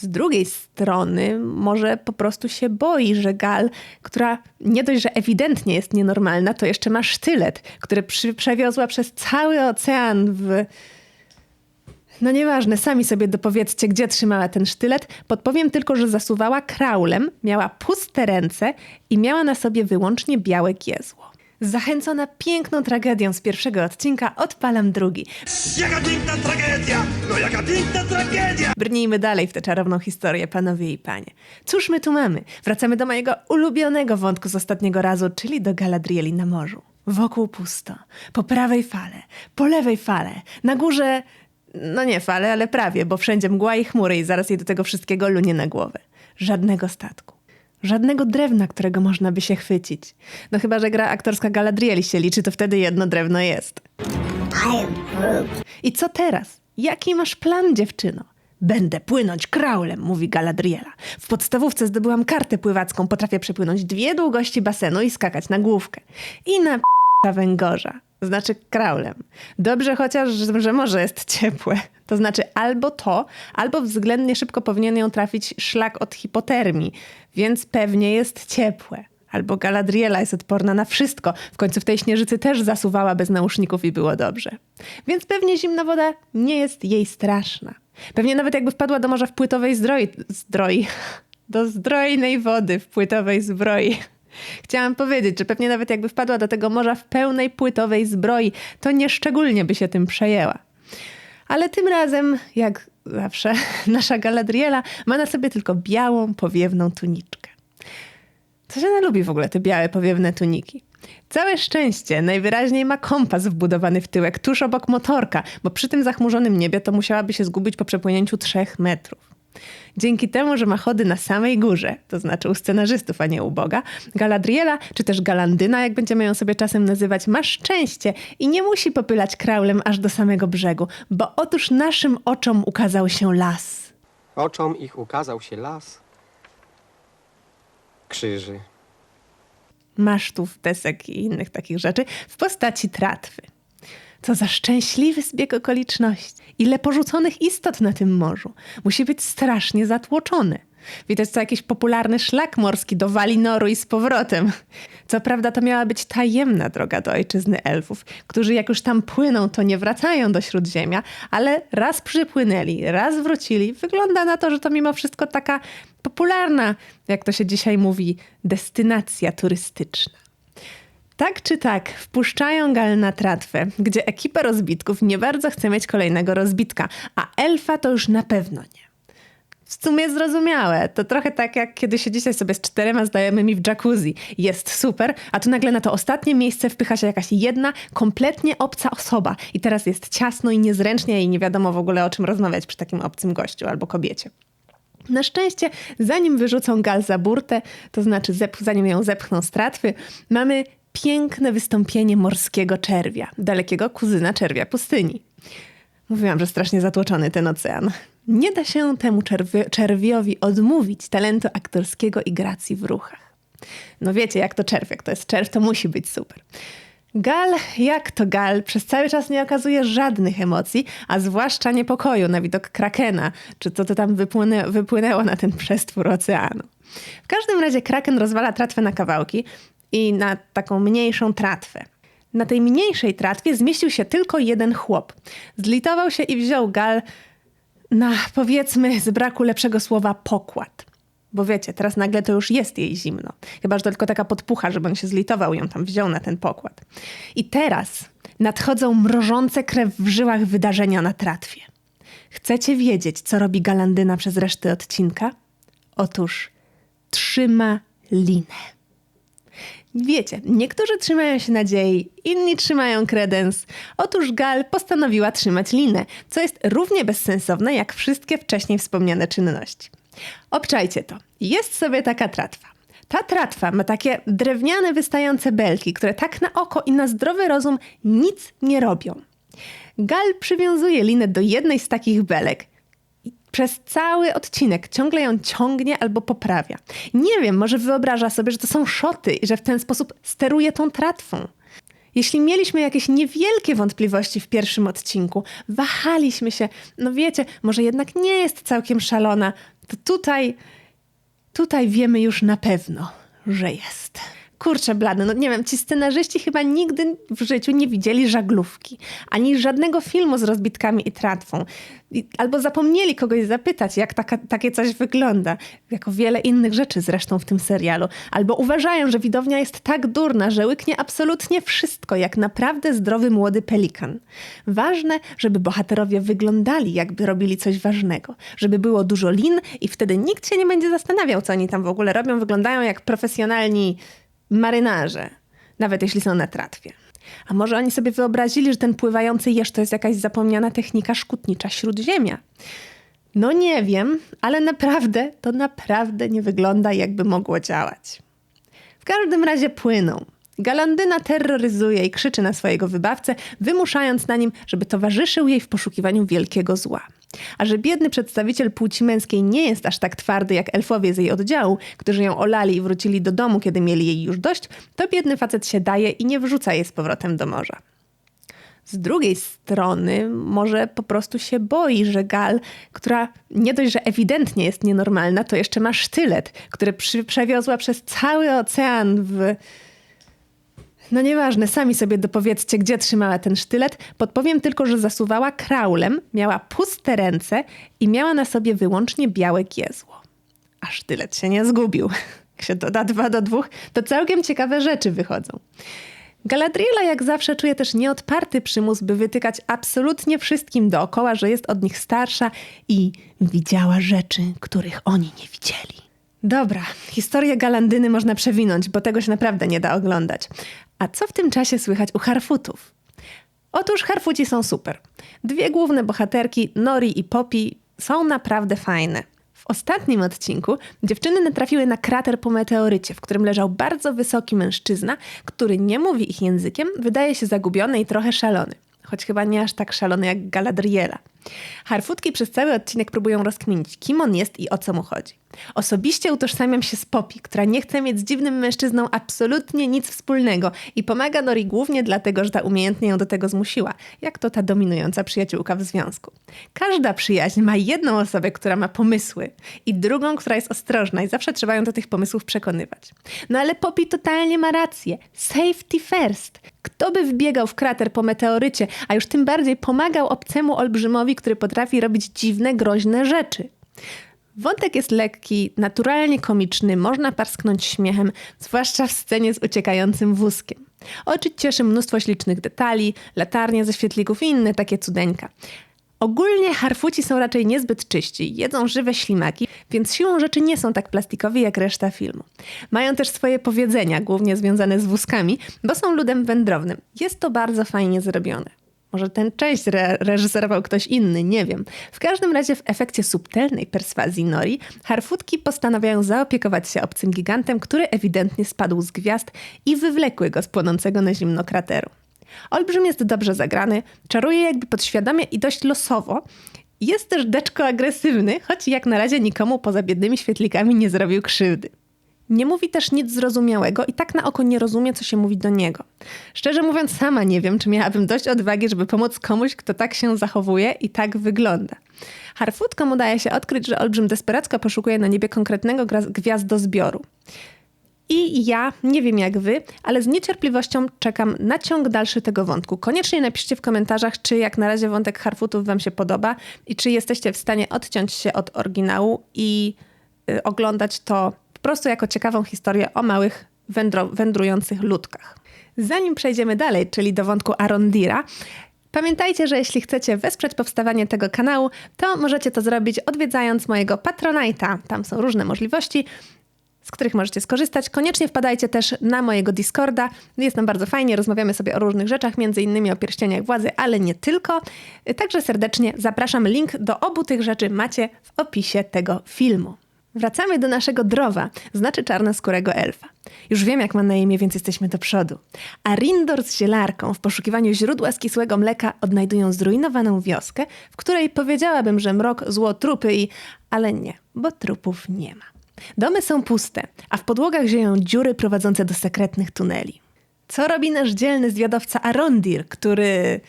Z drugiej strony, może po prostu się boi, że Gal, która nie dość, że ewidentnie jest nienormalna, to jeszcze ma sztylet, który przy, przewiozła przez cały ocean w. No nieważne, sami sobie dopowiedzcie, gdzie trzymała ten sztylet. Podpowiem tylko, że zasuwała kraulem, miała puste ręce i miała na sobie wyłącznie białe giezło. Zachęcona piękną tragedią z pierwszego odcinka, odpalam drugi. Jaka piękna tragedia! No jaka piękna tragedia! Brnijmy dalej w tę czarowną historię, panowie i panie. Cóż my tu mamy? Wracamy do mojego ulubionego wątku z ostatniego razu, czyli do Galadrieli na morzu. Wokół pusto. Po prawej fale, po lewej fale, na górze... No nie fale, ale prawie, bo wszędzie mgła i chmury i zaraz jej do tego wszystkiego lunie na głowę. Żadnego statku. Żadnego drewna, którego można by się chwycić. No chyba, że gra aktorska Galadrieli się liczy, to wtedy jedno drewno jest. I co teraz? Jaki masz plan, dziewczyno? Będę płynąć kraulem, mówi Galadriela. W podstawówce zdobyłam kartę pływacką, potrafię przepłynąć dwie długości basenu i skakać na główkę. I na p***a węgorza, znaczy kraulem. Dobrze chociaż, że morze jest ciepłe. To znaczy albo to, albo względnie szybko powinien ją trafić szlak od hipotermii, więc pewnie jest ciepłe. Albo Galadriela jest odporna na wszystko. W końcu w tej śnieżycy też zasuwała bez nauszników i było dobrze. Więc pewnie zimna woda nie jest jej straszna. Pewnie nawet jakby wpadła do morza w płytowej zdroi... zdroi... do zdrojnej wody w płytowej zbroi. Chciałam powiedzieć, że pewnie nawet jakby wpadła do tego morza w pełnej płytowej zbroi, to nieszczególnie by się tym przejęła. Ale tym razem, jak zawsze, nasza Galadriela ma na sobie tylko białą, powiewną tuniczkę. Co się lubi w ogóle te białe, powiewne tuniki? Całe szczęście najwyraźniej ma kompas wbudowany w tyłek tuż obok motorka, bo przy tym zachmurzonym niebie to musiałaby się zgubić po przepłynięciu trzech metrów. Dzięki temu, że ma chody na samej górze, to znaczy u scenarzystów, a nie u Boga, Galadriela, czy też Galandyna, jak będziemy ją sobie czasem nazywać, ma szczęście i nie musi popylać kraulem aż do samego brzegu, bo otóż naszym oczom ukazał się las. Oczom ich ukazał się las krzyży. masztów, desek i innych takich rzeczy w postaci tratwy. Co za szczęśliwy zbieg okoliczności. Ile porzuconych istot na tym morzu. Musi być strasznie zatłoczone. Widać co jakiś popularny szlak morski do Walinoru i z powrotem. Co prawda to miała być tajemna droga do ojczyzny elfów, którzy jak już tam płyną, to nie wracają do Śródziemia, ale raz przypłynęli, raz wrócili. Wygląda na to, że to mimo wszystko taka popularna, jak to się dzisiaj mówi, destynacja turystyczna. Tak czy tak, wpuszczają Gal na tratwę, gdzie ekipa rozbitków nie bardzo chce mieć kolejnego rozbitka, a elfa to już na pewno nie. W sumie zrozumiałe. To trochę tak, jak kiedy siedzicie sobie z czterema znajomymi w jacuzzi. Jest super, a tu nagle na to ostatnie miejsce wpycha się jakaś jedna, kompletnie obca osoba. I teraz jest ciasno i niezręcznie i nie wiadomo w ogóle o czym rozmawiać przy takim obcym gościu albo kobiecie. Na szczęście, zanim wyrzucą gal za burtę, to znaczy zanim ją zepchną z tratwy, mamy piękne wystąpienie morskiego czerwia, dalekiego kuzyna czerwia pustyni. Mówiłam, że strasznie zatłoczony ten ocean. Nie da się temu czerwi- czerwiowi odmówić talentu aktorskiego i gracji w ruchach. No wiecie, jak to czerw, jak to jest czerw, to musi być super. Gal, jak to Gal, przez cały czas nie okazuje żadnych emocji, a zwłaszcza niepokoju na widok krakena, czy to, to tam wypłynę, wypłynęło na ten przestwór oceanu. W każdym razie kraken rozwala tratwę na kawałki i na taką mniejszą tratwę. Na tej mniejszej tratwie zmieścił się tylko jeden chłop. Zlitował się i wziął Gal na, powiedzmy, z braku lepszego słowa, pokład. Bo wiecie, teraz nagle to już jest jej zimno. Chyba, że to tylko taka podpucha, żeby on się zlitował i ją tam wziął na ten pokład. I teraz nadchodzą mrożące krew w żyłach wydarzenia na tratwie. Chcecie wiedzieć, co robi Galandyna przez resztę odcinka? Otóż trzyma linę. Wiecie, niektórzy trzymają się nadziei, inni trzymają kredens. Otóż Gal postanowiła trzymać linę, co jest równie bezsensowne jak wszystkie wcześniej wspomniane czynności. Obczajcie to. Jest sobie taka tratwa. Ta tratwa ma takie drewniane, wystające belki, które tak na oko i na zdrowy rozum nic nie robią. Gal przywiązuje linę do jednej z takich belek przez cały odcinek ciągle ją ciągnie albo poprawia. Nie wiem, może wyobraża sobie, że to są szoty i że w ten sposób steruje tą tratwą. Jeśli mieliśmy jakieś niewielkie wątpliwości w pierwszym odcinku, wahaliśmy się, no wiecie, może jednak nie jest całkiem szalona, to tutaj, tutaj wiemy już na pewno, że jest. Kurczę blady, no nie wiem, ci scenarzyści chyba nigdy w życiu nie widzieli żaglówki, ani żadnego filmu z rozbitkami i tratwą. Albo zapomnieli kogoś zapytać, jak taka, takie coś wygląda, jako wiele innych rzeczy zresztą w tym serialu. Albo uważają, że widownia jest tak durna, że łyknie absolutnie wszystko, jak naprawdę zdrowy młody pelikan. Ważne, żeby bohaterowie wyglądali, jakby robili coś ważnego. Żeby było dużo lin i wtedy nikt się nie będzie zastanawiał, co oni tam w ogóle robią. Wyglądają jak profesjonalni marynarze, nawet jeśli są na tratwie. A może oni sobie wyobrazili, że ten pływający jeż to jest jakaś zapomniana technika szkutnicza śródziemia? No nie wiem, ale naprawdę, to naprawdę nie wygląda jakby mogło działać. W każdym razie płyną. Galandyna terroryzuje i krzyczy na swojego wybawcę, wymuszając na nim, żeby towarzyszył jej w poszukiwaniu wielkiego zła. A że biedny przedstawiciel płci męskiej nie jest aż tak twardy jak elfowie z jej oddziału, którzy ją olali i wrócili do domu, kiedy mieli jej już dość, to biedny facet się daje i nie wrzuca jej z powrotem do morza. Z drugiej strony, może po prostu się boi, że Gal, która nie dość, że ewidentnie jest nienormalna, to jeszcze ma sztylet, który przewiozła przez cały ocean w. No nieważne, sami sobie dopowiedzcie, gdzie trzymała ten sztylet. Podpowiem tylko, że zasuwała kraulem, miała puste ręce i miała na sobie wyłącznie białe giezło. A sztylet się nie zgubił. Jak się doda dwa do dwóch, to całkiem ciekawe rzeczy wychodzą. Galadriela jak zawsze czuje też nieodparty przymus, by wytykać absolutnie wszystkim dookoła, że jest od nich starsza i widziała rzeczy, których oni nie widzieli. Dobra, historię Galandyny można przewinąć, bo tego się naprawdę nie da oglądać. A co w tym czasie słychać u Harfutów? Otóż Harfuci są super. Dwie główne bohaterki, Nori i Poppy, są naprawdę fajne. W ostatnim odcinku dziewczyny natrafiły na krater po meteorycie, w którym leżał bardzo wysoki mężczyzna, który nie mówi ich językiem, wydaje się zagubiony i trochę szalony. Choć chyba nie aż tak szalony jak Galadriela. Harfutki przez cały odcinek próbują rozkminić, kim on jest i o co mu chodzi. Osobiście utożsamiam się z Poppy, która nie chce mieć z dziwnym mężczyzną absolutnie nic wspólnego i pomaga Nori głównie dlatego, że ta umiejętnie ją do tego zmusiła, jak to ta dominująca przyjaciółka w związku. Każda przyjaźń ma jedną osobę, która ma pomysły i drugą, która jest ostrożna i zawsze trzeba ją do tych pomysłów przekonywać. No ale Poppy totalnie ma rację. Safety first. Kto by wbiegał w krater po meteorycie, a już tym bardziej pomagał obcemu olbrzymowi, który potrafi robić dziwne, groźne rzeczy? Wątek jest lekki, naturalnie komiczny, można parsknąć śmiechem, zwłaszcza w scenie z uciekającym wózkiem. Oczy cieszy mnóstwo ślicznych detali, latarnie ze świetlików i inne takie cudeńka. Ogólnie harfuci są raczej niezbyt czyści, jedzą żywe ślimaki, więc siłą rzeczy nie są tak plastikowi jak reszta filmu. Mają też swoje powiedzenia, głównie związane z wózkami, bo są ludem wędrownym. Jest to bardzo fajnie zrobione. Może ten część re reżyserował ktoś inny, nie wiem. W każdym razie w efekcie subtelnej perswazji Nori, harfutki postanawiają zaopiekować się obcym gigantem, który ewidentnie spadł z gwiazd i wywlekły go z płonącego na zimno krateru. Olbrzym jest dobrze zagrany, czaruje jakby podświadomie i dość losowo. Jest też deczko agresywny, choć jak na razie nikomu poza biednymi świetlikami nie zrobił krzywdy. Nie mówi też nic zrozumiałego i tak na oko nie rozumie, co się mówi do niego. Szczerze mówiąc, sama nie wiem, czy miałabym dość odwagi, żeby pomóc komuś, kto tak się zachowuje i tak wygląda. Harfutkom udaje się odkryć, że olbrzym desperacko poszukuje na niebie konkretnego gwiazdozbioru. I ja, nie wiem jak wy, ale z niecierpliwością czekam na ciąg dalszy tego wątku. Koniecznie napiszcie w komentarzach, czy jak na razie wątek Harfutów wam się podoba i czy jesteście w stanie odciąć się od oryginału i y, oglądać to po prostu jako ciekawą historię o małych wędrujących ludkach. Zanim przejdziemy dalej, czyli do wątku Arondira, Pamiętajcie, że jeśli chcecie wesprzeć powstawanie tego kanału, to możecie to zrobić odwiedzając mojego Patronite'a. Tam są różne możliwości z których możecie skorzystać. Koniecznie wpadajcie też na mojego Discorda. Jest nam bardzo fajnie, rozmawiamy sobie o różnych rzeczach, między innymi o pierścieniach władzy, ale nie tylko. Także serdecznie zapraszam. Link do obu tych rzeczy macie w opisie tego filmu. Wracamy do naszego drowa, znaczy czarnoskórego elfa. Już wiem, jak ma na imię, więc jesteśmy do przodu. A Rindor z zielarką w poszukiwaniu źródła skisłego mleka odnajdują zrujnowaną wioskę, w której powiedziałabym, że mrok, zło, trupy i... Ale nie, bo trupów nie ma. Domy są puste, a w podłogach zieją dziury prowadzące do sekretnych tuneli. Co robi nasz dzielny zwiadowca Arondir, który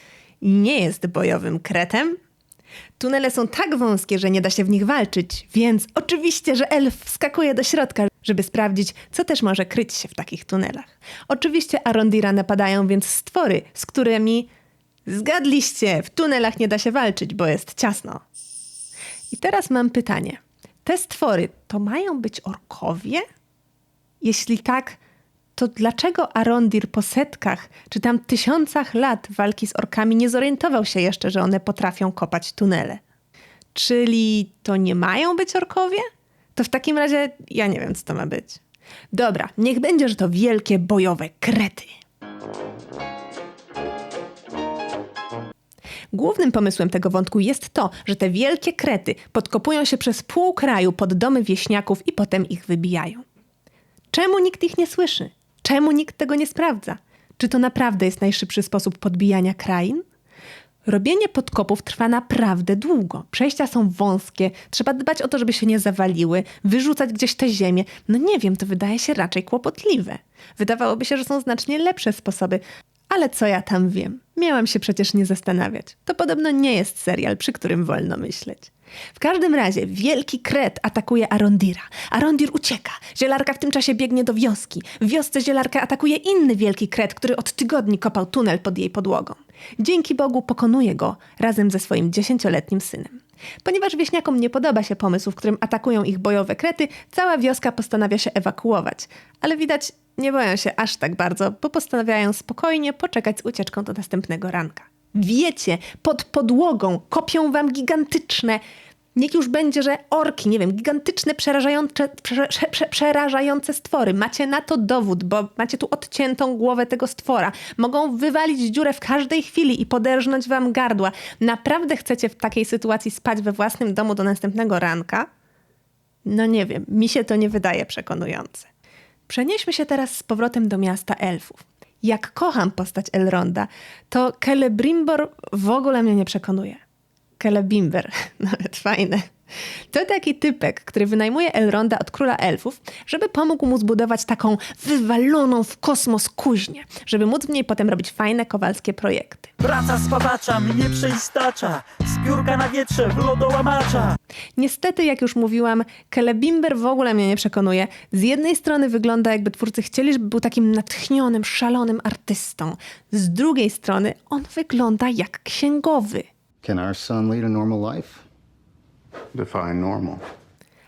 nie jest bojowym kretem? Tunele są tak wąskie, że nie da się w nich walczyć, więc oczywiście, że elf wskakuje do środka, żeby sprawdzić, co też może kryć się w takich tunelach. Oczywiście Arondira napadają więc stwory, z którymi zgadliście, w tunelach nie da się walczyć, bo jest ciasno. I teraz mam pytanie. Te stwory to mają być orkowie? Jeśli tak, to dlaczego Arondir po setkach czy tam tysiącach lat walki z orkami nie zorientował się jeszcze, że one potrafią kopać tunele? Czyli to nie mają być orkowie? To w takim razie ja nie wiem, co to ma być. Dobra, niech będzie, że to wielkie bojowe krety. Głównym pomysłem tego wątku jest to, że te wielkie krety podkopują się przez pół kraju pod domy wieśniaków i potem ich wybijają. Czemu nikt ich nie słyszy? Czemu nikt tego nie sprawdza? Czy to naprawdę jest najszybszy sposób podbijania krain? Robienie podkopów trwa naprawdę długo. Przejścia są wąskie, trzeba dbać o to, żeby się nie zawaliły, wyrzucać gdzieś te ziemię. No nie wiem, to wydaje się raczej kłopotliwe. Wydawałoby się, że są znacznie lepsze sposoby, ale co ja tam wiem? Miałam się przecież nie zastanawiać. To podobno nie jest serial, przy którym wolno myśleć. W każdym razie wielki kret atakuje Arondira. Arondir ucieka. Zielarka w tym czasie biegnie do wioski. W wiosce zielarkę atakuje inny wielki kret, który od tygodni kopał tunel pod jej podłogą. Dzięki Bogu pokonuje go razem ze swoim dziesięcioletnim synem. Ponieważ wieśniakom nie podoba się pomysł, w którym atakują ich bojowe krety, cała wioska postanawia się ewakuować. Ale widać, nie boją się aż tak bardzo, bo postanawiają spokojnie poczekać z ucieczką do następnego ranka. Wiecie, pod podłogą kopią wam gigantyczne, niech już będzie, że orki, nie wiem, gigantyczne, przerażające, prze, prze, przerażające stwory. Macie na to dowód, bo macie tu odciętą głowę tego stwora. Mogą wywalić dziurę w każdej chwili i poderżnąć wam gardła. Naprawdę chcecie w takiej sytuacji spać we własnym domu do następnego ranka? No nie wiem, mi się to nie wydaje przekonujące. Przenieśmy się teraz z powrotem do miasta elfów. Jak kocham postać Elronda, to Celebrimbor w ogóle mnie nie przekonuje. Celebimber, nawet fajne. To taki typek, który wynajmuje Elronda od króla elfów, żeby pomógł mu zbudować taką wywaloną w kosmos kuźnię, żeby móc w niej potem robić fajne kowalskie projekty. Praca spadacza mnie przeistacza Z piórka na wietrze w lodołamacza Niestety, jak już mówiłam, Celebimber w ogóle mnie nie przekonuje. Z jednej strony wygląda jakby twórcy chcieli, żeby był takim natchnionym, szalonym artystą. Z drugiej strony on wygląda jak księgowy. Can our son lead a normal life? Define normal.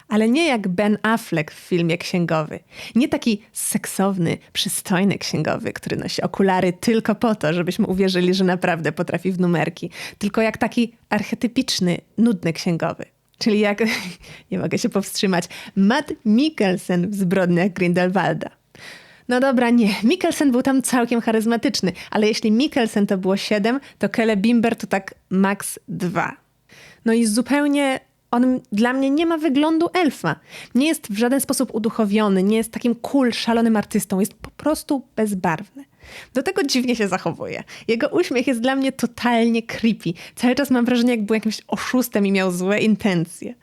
Ale nie jak Ben Affleck w filmie Księgowy. Nie taki seksowny, przystojny księgowy, który nosi okulary tylko po to, żebyśmy uwierzyli, że naprawdę potrafi w numerki. Tylko jak taki archetypiczny, nudny księgowy. Czyli jak, nie mogę się powstrzymać, Matt Mikkelsen w zbrodniach Grindelwalda. No dobra, nie. Mikkelsen był tam całkiem charyzmatyczny, ale jeśli Mikkelsen to było 7, to Celebimber to tak max 2. No i zupełnie on dla mnie nie ma wyglądu elfa. Nie jest w żaden sposób uduchowiony, nie jest takim cool, szalonym artystą. Jest po prostu bezbarwny. Do tego dziwnie się zachowuje. Jego uśmiech jest dla mnie totalnie creepy. Cały czas mam wrażenie, jakby był jakimś oszustem i miał złe intencje.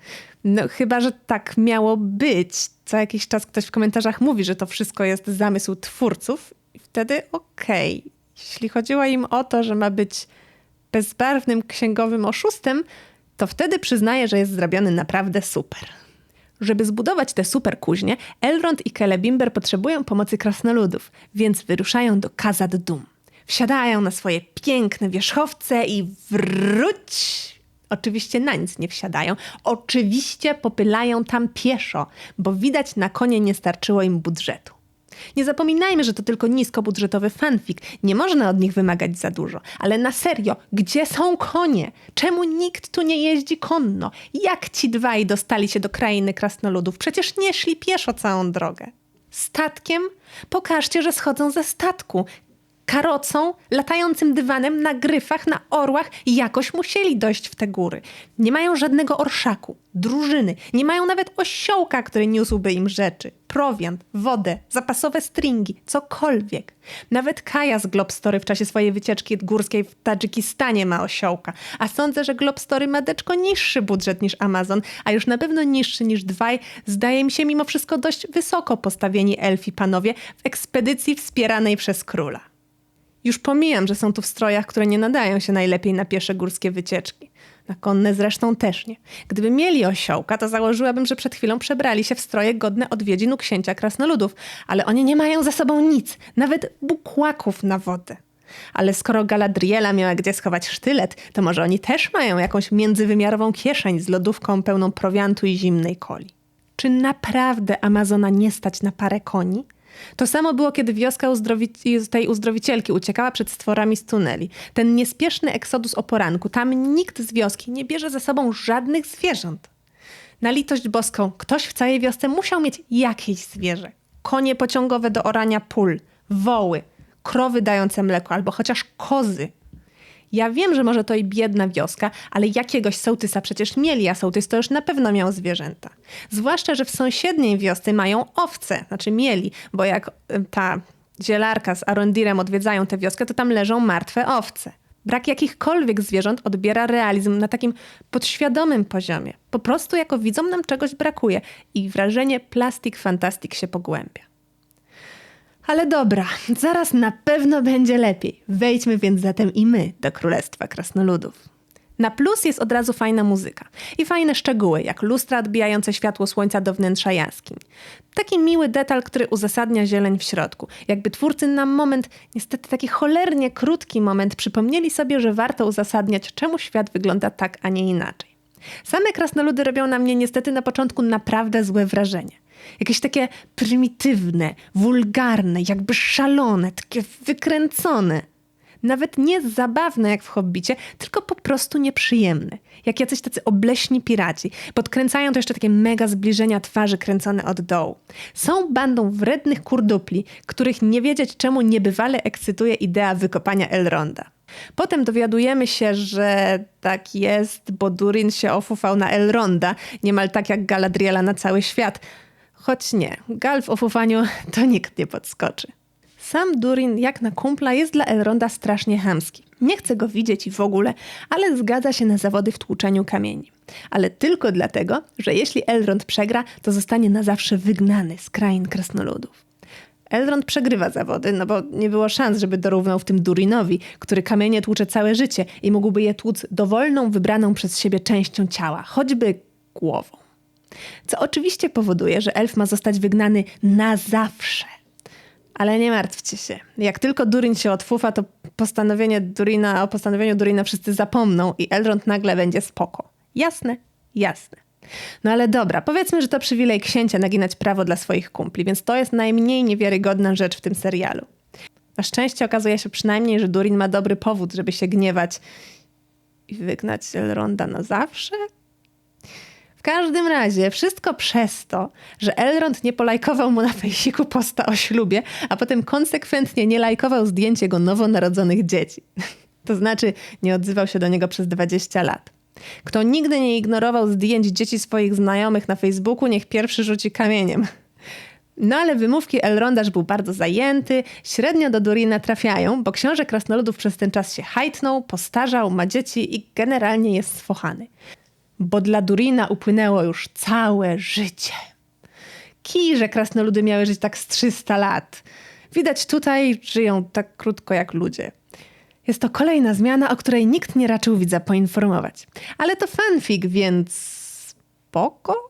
No chyba, że tak miało być. Co jakiś czas ktoś w komentarzach mówi, że to wszystko jest zamysł twórców. I wtedy okej. Jeśli chodziło im o to, że ma być bezbarwnym księgowym oszustem, to wtedy przyznaję, że jest zrobiony naprawdę super. Żeby zbudować te super kuźnie, Elrond i Celebimber potrzebują pomocy krasnoludów, więc wyruszają do Khazad Dum. Wsiadają na swoje piękne wierzchowce i wróć! Oczywiście na nic nie wsiadają. Oczywiście popylają tam pieszo, bo widać na konie nie starczyło im budżetu. Nie zapominajmy, że to tylko niskobudżetowy fanfic. Nie można od nich wymagać za dużo. Ale na serio, gdzie są konie? Czemu nikt tu nie jeździ konno? Jak ci dwaj dostali się do krainy krasnoludów? Przecież nie szli pieszo całą drogę. Statkiem? Pokażcie, że schodzą ze statku. Karocą, latającym dywanem, na gryfach, na orłach jakoś musieli dojść w te góry. Nie mają żadnego orszaku, drużyny, nie mają nawet osiołka, który niósłby im rzeczy. Prowiant, wodę, zapasowe stringi, cokolwiek. Nawet Kaja z Globstory w czasie swojej wycieczki górskiej w Tadżykistanie ma osiołka. A sądzę, że Globstory ma deczko niższy budżet niż Amazon, a już na pewno niższy niż Dwaj. Zdaje mi się mimo wszystko dość wysoko postawieni elfi panowie w ekspedycji wspieranej przez króla. Już pomijam, że są tu w strojach, które nie nadają się najlepiej na piesze górskie wycieczki. Na konne zresztą też nie. Gdyby mieli osiołka, to założyłabym, że przed chwilą przebrali się w stroje godne odwiedzin u księcia krasnoludów. Ale oni nie mają za sobą nic, nawet bukłaków na wodę. Ale skoro Galadriela miała gdzie schować sztylet, to może oni też mają jakąś międzywymiarową kieszeń z lodówką pełną prowiantu i zimnej coli. Czy naprawdę Amazona nie stać na parę koni? To samo było, kiedy wioska tej uzdrowicielki uciekała przed stworami z tuneli. Ten niespieszny eksodus o poranku. Tam nikt z wioski nie bierze ze sobą żadnych zwierząt. Na litość boską, ktoś w całej wiosce musiał mieć jakieś zwierzę. Konie pociągowe do orania pól, woły, krowy dające mleko albo chociaż kozy. Ja wiem, że może to i biedna wioska, ale jakiegoś sołtysa przecież mieli, a sołtys to już na pewno miał zwierzęta. Zwłaszcza, że w sąsiedniej wiosce mają owce, znaczy mieli, bo jak y, ta zielarka z Arondirem odwiedzają tę wioskę, to tam leżą martwe owce. Brak jakichkolwiek zwierząt odbiera realizm na takim podświadomym poziomie. Po prostu jako widzą nam czegoś brakuje i wrażenie plastik fantastik się pogłębia. Ale dobra, zaraz na pewno będzie lepiej. Wejdźmy więc zatem i my do Królestwa Krasnoludów. Na plus jest od razu fajna muzyka i fajne szczegóły, jak lustra odbijające światło słońca do wnętrza jaskiń. Taki miły detal, który uzasadnia zieleń w środku. Jakby twórcy na moment, niestety taki cholernie krótki moment, przypomnieli sobie, że warto uzasadniać, czemu świat wygląda tak, a nie inaczej. Same krasnoludy robią na mnie niestety na początku naprawdę złe wrażenie. Jakieś takie prymitywne, wulgarne, jakby szalone, takie wykręcone. Nawet nie zabawne jak w Hobbicie, tylko po prostu nieprzyjemne. Jak jacyś tacy obleśni piraci. Podkręcają to jeszcze takie mega zbliżenia twarzy kręcone od dołu. Są bandą wrednych kurdupli, których nie wiedzieć czemu niebywale ekscytuje idea wykopania Elronda. Potem dowiadujemy się, że tak jest, bo Durin się ofufał na Elronda, niemal tak jak Galadriela na cały świat. Choć nie, Gal w ofufaniu to nikt nie podskoczy. Sam Durin, jak na kumpla, jest dla Elronda strasznie chamski. Nie chce go widzieć i w ogóle, ale zgadza się na zawody w tłuczeniu kamieni. Ale tylko dlatego, że jeśli Elrond przegra, to zostanie na zawsze wygnany z krain krasnoludów. Elrond przegrywa zawody, no bo nie było szans, żeby dorównał w tym Durinowi, który kamienie tłucze całe życie i mógłby je tłuc dowolną, wybraną przez siebie częścią ciała, choćby głową. Co oczywiście powoduje, że elf ma zostać wygnany na zawsze. Ale nie martwcie się. Jak tylko Durin się otfufa, to postanowienie Durina, o postanowieniu Durina wszyscy zapomną i Elrond nagle będzie spoko. Jasne? Jasne. No ale dobra, powiedzmy, że to przywilej księcia naginać prawo dla swoich kumpli, więc to jest najmniej niewiarygodna rzecz w tym serialu. Na szczęście okazuje się przynajmniej, że Durin ma dobry powód, żeby się gniewać i wygnać Elronda na zawsze? W każdym razie wszystko przez to, że Elrond nie polajkował mu na fejsiku posta o ślubie, a potem konsekwentnie nie lajkował zdjęć jego nowonarodzonych dzieci. To znaczy nie odzywał się do niego przez 20 lat. Kto nigdy nie ignorował zdjęć dzieci swoich znajomych na Facebooku, niech pierwszy rzuci kamieniem. No ale wymówki Elrondaż był bardzo zajęty, średnio do Durina trafiają, bo książę Krasnoludów przez ten czas się hajtnął, postarzał, ma dzieci i generalnie jest sfochany. Bo dla Durina upłynęło już całe życie. Kij, że krasnoludy miały żyć tak z 300 lat. Widać tutaj żyją tak krótko jak ludzie. Jest to kolejna zmiana, o której nikt nie raczył widza poinformować. Ale to fanfic, więc spoko?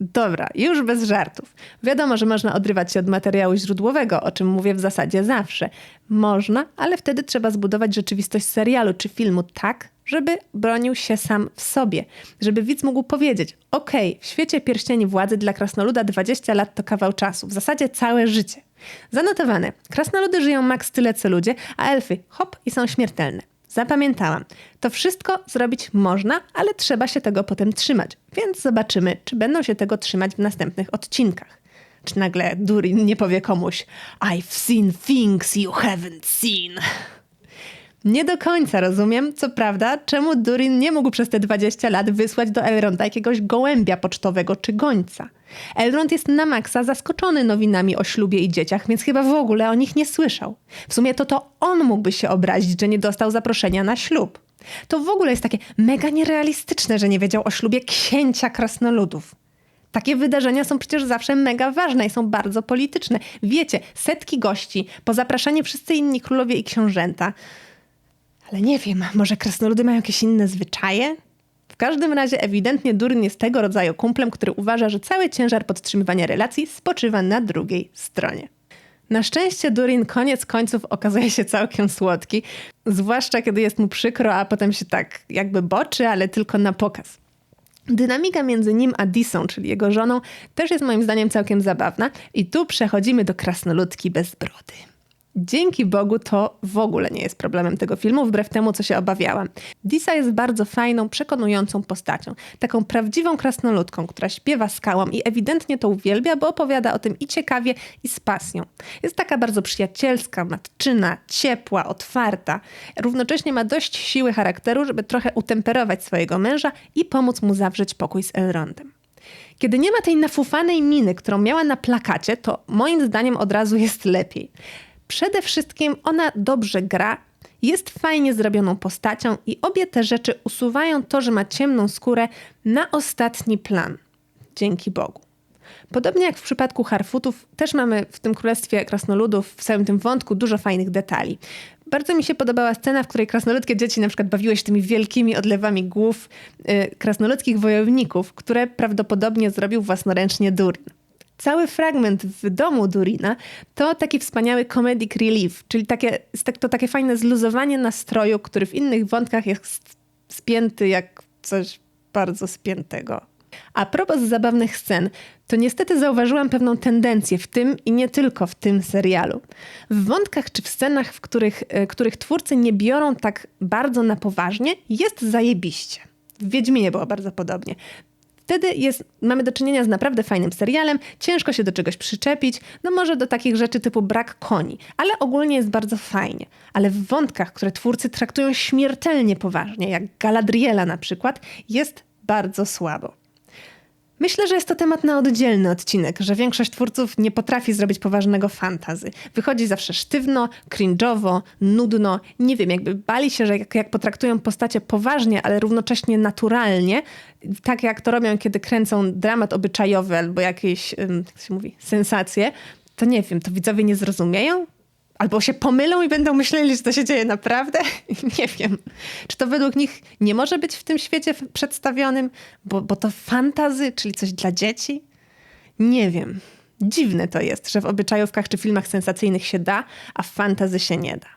Dobra, już bez żartów. Wiadomo, że można odrywać się od materiału źródłowego, o czym mówię w zasadzie zawsze. Można, ale wtedy trzeba zbudować rzeczywistość serialu czy filmu tak, żeby bronił się sam w sobie. Żeby widz mógł powiedzieć, okej, w świecie pierścieni władzy dla krasnoluda 20 lat to kawał czasu, w zasadzie całe życie. Zanotowane. Krasnoludy żyją maks tyle co ludzie, a elfy hop i są śmiertelne. Zapamiętałam. To wszystko zrobić można, ale trzeba się tego potem trzymać. Więc zobaczymy, czy będą się tego trzymać w następnych odcinkach. Czy nagle Durin nie powie komuś I've seen things you haven't seen. Nie do końca rozumiem, co prawda, czemu Durin nie mógł przez te 20 lat wysłać do Elronda jakiegoś gołębia pocztowego czy gońca. Elrond jest na maksa zaskoczony nowinami o ślubie i dzieciach, więc chyba w ogóle o nich nie słyszał. W sumie to to on mógłby się obrazić, że nie dostał zaproszenia na ślub. To w ogóle jest takie mega nierealistyczne, że nie wiedział o ślubie księcia krasnoludów. Takie wydarzenia są przecież zawsze mega ważne i są bardzo polityczne. Wiecie, setki gości, pozapraszani wszyscy inni królowie i książęta. Ale nie wiem, może krasnoludy mają jakieś inne zwyczaje? W każdym razie ewidentnie Durin jest tego rodzaju kumplem, który uważa, że cały ciężar podtrzymywania relacji spoczywa na drugiej stronie. Na szczęście Durin koniec końców okazuje się całkiem słodki, zwłaszcza kiedy jest mu przykro, a potem się tak jakby boczy, ale tylko na pokaz. Dynamika między nim a Disą, czyli jego żoną, też jest moim zdaniem całkiem zabawna i tu przechodzimy do krasnoludki bez brody. Dzięki Bogu to w ogóle nie jest problemem tego filmu, wbrew temu, co się obawiałam. Disa jest bardzo fajną, przekonującą postacią. Taką prawdziwą krasnoludką, która śpiewa skałą i ewidentnie to uwielbia, bo opowiada o tym i ciekawie, i z pasją. Jest taka bardzo przyjacielska, matczyna, ciepła, otwarta. Równocześnie ma dość siły charakteru, żeby trochę utemperować swojego męża i pomóc mu zawrzeć pokój z Elrondem. Kiedy nie ma tej nafufanej miny, którą miała na plakacie, to moim zdaniem od razu jest lepiej. Przede wszystkim ona dobrze gra, jest fajnie zrobioną postacią i obie te rzeczy usuwają to, że ma ciemną skórę na ostatni plan. Dzięki Bogu. Podobnie jak w przypadku Harfutów, też mamy w tym królestwie krasnoludów, w całym tym wątku dużo fajnych detali. Bardzo mi się podobała scena, w której krasnoludzkie dzieci na przykład bawiły się tymi wielkimi odlewami głów y, krasnoludzkich wojowników, które prawdopodobnie zrobił własnoręcznie Durin. Cały fragment w domu Durina to taki wspaniały comedic relief, czyli takie, to takie fajne zluzowanie nastroju, który w innych wątkach jest spięty jak coś bardzo spiętego. A propos zabawnych scen, to niestety zauważyłam pewną tendencję w tym i nie tylko w tym serialu. W wątkach czy w scenach, w których, e, których twórcy nie biorą tak bardzo na poważnie, jest zajebiście. W Wiedźminie było bardzo podobnie. Wtedy jest, mamy do czynienia z naprawdę fajnym serialem, ciężko się do czegoś przyczepić, no może do takich rzeczy typu brak koni, ale ogólnie jest bardzo fajnie. Ale w wątkach, które twórcy traktują śmiertelnie poważnie, jak Galadriela na przykład, jest bardzo słabo. Myślę, że jest to temat na oddzielny odcinek, że większość twórców nie potrafi zrobić poważnego fantazy. Wychodzi zawsze sztywno, cringe'owo, nudno. Nie wiem, jakby bali się, że jak, jak potraktują postacie poważnie, ale równocześnie naturalnie, tak jak to robią, kiedy kręcą dramat obyczajowy albo jakieś, jak się mówi, sensacje, to nie wiem, to widzowie nie zrozumieją? Albo się pomylą i będą myśleli, że to się dzieje naprawdę? nie wiem. Czy to według nich nie może być w tym świecie przedstawionym, bo, bo to fantazy, czyli coś dla dzieci? Nie wiem. Dziwne to jest, że w obyczajówkach czy filmach sensacyjnych się da, a w fantazy się nie da.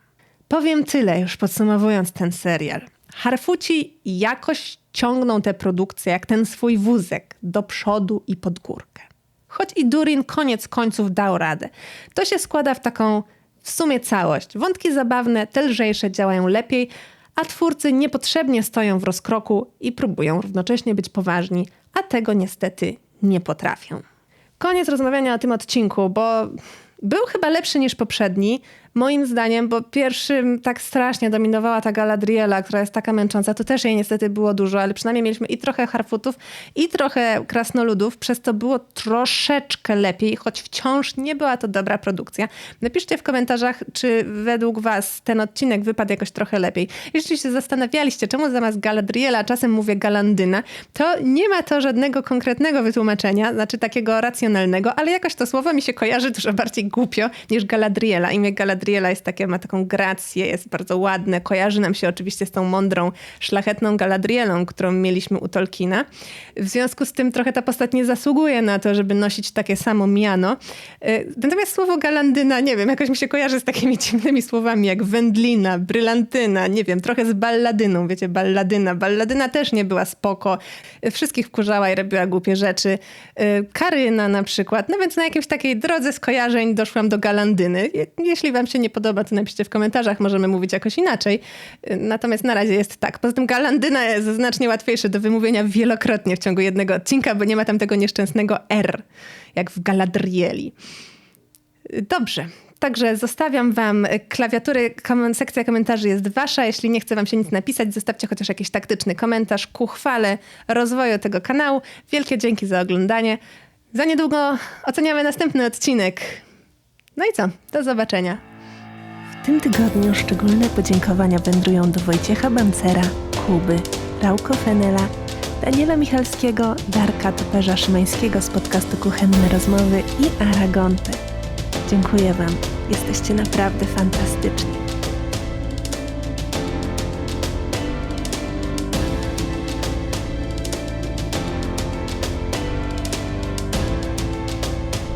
Powiem tyle, już podsumowując ten serial. Harfuci jakoś ciągną tę produkcję jak ten swój wózek do przodu i pod górkę. Choć i Durin koniec końców dał radę. To się składa w taką w sumie całość. Wątki zabawne, te lżejsze działają lepiej, a twórcy niepotrzebnie stoją w rozkroku i próbują równocześnie być poważni, a tego niestety nie potrafią. Koniec rozmawiania o tym odcinku, bo był chyba lepszy niż poprzedni, moim zdaniem, bo pierwszym tak strasznie dominowała ta Galadriela, która jest taka męcząca. To też jej niestety było dużo, ale przynajmniej mieliśmy i trochę harfutów, i trochę krasnoludów, przez to było troszeczkę lepiej, choć wciąż nie była to dobra produkcja. Napiszcie w komentarzach, czy według was ten odcinek wypadł jakoś trochę lepiej. Jeśli się zastanawialiście, czemu zamiast Galadriela czasem mówię Galandyna, to nie ma to żadnego konkretnego wytłumaczenia, znaczy takiego racjonalnego, ale jakoś to słowo mi się kojarzy dużo bardziej głupio niż Galadriela. Imię Galadriela Galadriela jest takie, ma taką grację, jest bardzo ładne. Kojarzy nam się oczywiście z tą mądrą, szlachetną Galadrielą, którą mieliśmy u Tolkiena. W związku z tym trochę ta postać nie zasługuje na to, żeby nosić takie samo miano. Y, natomiast słowo galandyna, nie wiem, jakoś mi się kojarzy z takimi dziwnymi słowami jak wędlina, brylantyna, nie wiem, trochę z balladyną, wiecie, balladyna. Balladyna też nie była spoko. Wszystkich wkurzała i robiła głupie rzeczy. Y, Karyna na przykład. No więc na jakiejś takiej drodze skojarzeń doszłam do galandyny. Jeśli wam się nie podoba, to napiszcie w komentarzach, możemy mówić jakoś inaczej. Natomiast na razie jest tak. Poza tym Galandyna jest znacznie łatwiejszy do wymówienia wielokrotnie w ciągu jednego odcinka, bo nie ma tam tego nieszczęsnego R, jak w Galadrieli. Dobrze. Także zostawiam wam klawiatury, sekcja komentarzy jest wasza. Jeśli nie chce wam się nic napisać, zostawcie chociaż jakiś taktyczny komentarz ku chwale rozwoju tego kanału. Wielkie dzięki za oglądanie. Za niedługo oceniamy następny odcinek. No i co? Do zobaczenia. W tym tygodniu szczególne podziękowania wędrują do Wojciecha Bancera, Kuby, Rauko Fenela, Daniela Michalskiego, Darka Toperza Szymańskiego z podcastu Kuchenne Rozmowy i Aragonty. Dziękuję Wam. Jesteście naprawdę fantastyczni.